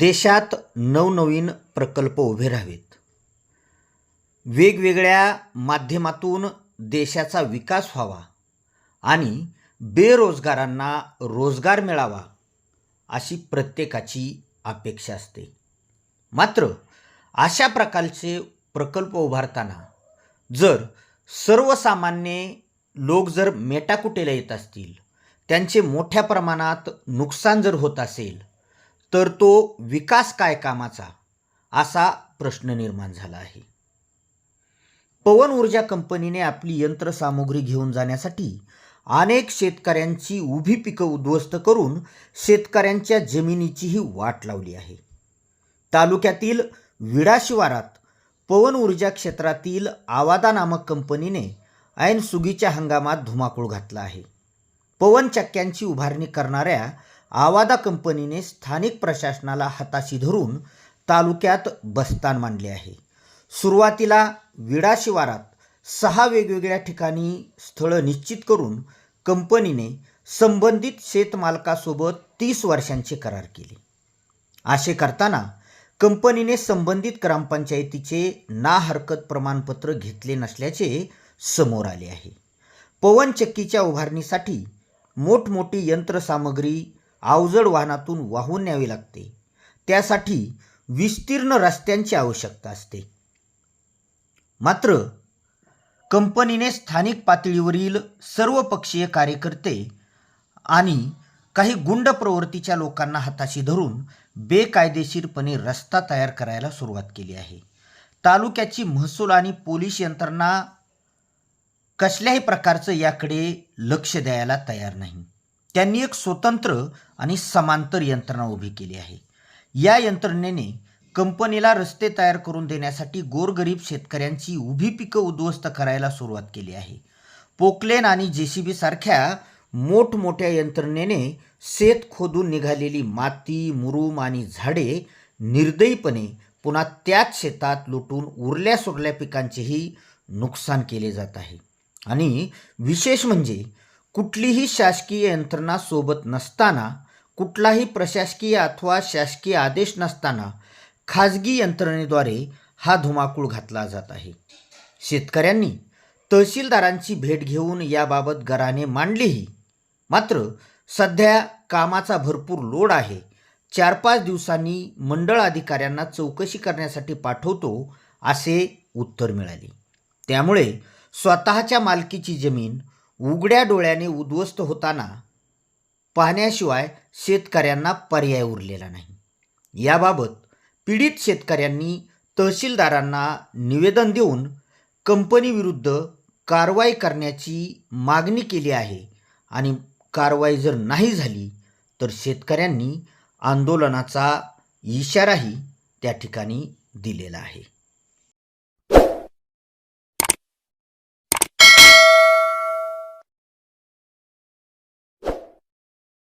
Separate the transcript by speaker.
Speaker 1: देशात नवनवीन प्रकल्प उभे राहावेत. वेगवेगळ्या माध्यमातून देशाचा विकास व्हावा आणि बेरोजगारांना रोजगार मिळावा अशी प्रत्येकाची अपेक्षा असते. मात्र अशा प्रकारचे प्रकल्प उभारताना जर सर्वसामान्य लोक जर मेटाकुटेला येत असतील त्यांचे मोठ्या प्रमाणात नुकसान जर होत असेल तर तो विकास काय कामाचा? असा प्रश्न निर्माण झाला आहे. पवन ऊर्जा कंपनीने आपली यंत्रसामुग्री घेऊन जाण्यासाठी अनेक शेतकऱ्यांची उभी पिकं उद्ध्वस्त करून शेतकऱ्यांच्या जमिनीचीही वाट लावली आहे. तालुक्यातील विडा शिवारात पवन ऊर्जा क्षेत्रातील आवादा नामक कंपनीने ऐन सुगीच्या हंगामात धुमाकूळ घातला आहे. पवन चक्क्यांची उभारणी करणाऱ्या आवादा कंपनीने स्थानिक प्रशासनाला हाताशी धरून तालुक्यात बस्तान मांडले आहे. सुरुवातीला विडा शिवारात सहा वेगवेगळ्या ठिकाणी स्थळं निश्चित करून कंपनीने संबंधित शेतमालकासोबत तीस वर्षांचे करार केले. असे करताना कंपनीने संबंधित ग्रामपंचायतीचे ना हरकत प्रमाणपत्र घेतले नसल्याचे समोर आले आहे. पवन चक्कीच्या उभारणीसाठी मोठमोठी यंत्रसामग्री अवजड वाहनातून वाहून न्यावे लागते. त्यासाठी विस्तीर्ण रस्त्यांची आवश्यकता असते. मात्र कंपनीने स्थानिक पातळीवरील सर्वपक्षीय कार्यकर्ते आणि काही गुंड प्रवृत्तीच्या लोकांना हाताशी धरून बेकायदेशीरपणे रस्ता तयार करायला सुरुवात केली आहे. तालुक्याची महसूल आणि पोलीस यंत्रणा कसल्याही प्रकारचं याकडे लक्ष द्यायला तयार नाही. त्यांनी एक स्वतंत्र आणि समांतर यंत्रणा उभी केली आहे. या यंत्रणेने कंपनीला रस्ते तयार करून देण्यासाठी गोरगरीब शेतकऱ्यांची उभी पिकं उद्ध्वस्त करायला सुरुवात केली आहे. पोकलेन आणि जे सी बी सारख्या मोठमोठ्या यंत्रणेने शेत खोदून निघालेली माती मुरूम आणि झाडे निर्दयीपणे पुन्हा त्याच शेतात लुटून उरल्या सुरल्या पिकांचेही नुकसान केले जात आहे. आणि विशेष म्हणजे कुठलीही शासकीय यंत्रणा सोबत नसताना कुठलाही प्रशासकीय अथवा शासकीय आदेश नसताना खाजगी यंत्रणेद्वारे हा धुमाकूळ घातला जात आहे. शेतकऱ्यांनी तहसीलदारांची भेट घेऊन याबाबत गराने मांडलीही. मात्र सध्या कामाचा भरपूर लोड आहे. चार पाच दिवसांनी मंडळ अधिकाऱ्यांना चौकशी करण्यासाठी पाठवतो असे उत्तर मिळाले. त्यामुळे स्वतःच्या मालकीची जमीन उघड्या डोळ्याने उद्ध्वस्त होताना पाहण्याशिवाय शेतकऱ्यांना पर्याय उरलेला नाही. याबाबत पीडित शेतकऱ्यांनी तहसीलदारांना निवेदन देऊन कंपनीविरुद्ध कारवाई करण्याची मागणी केली आहे आणि कारवाई जर नाही झाली तर शेतकऱ्यांनी आंदोलनाचा इशाराही त्या ठिकाणी दिलेला आहे.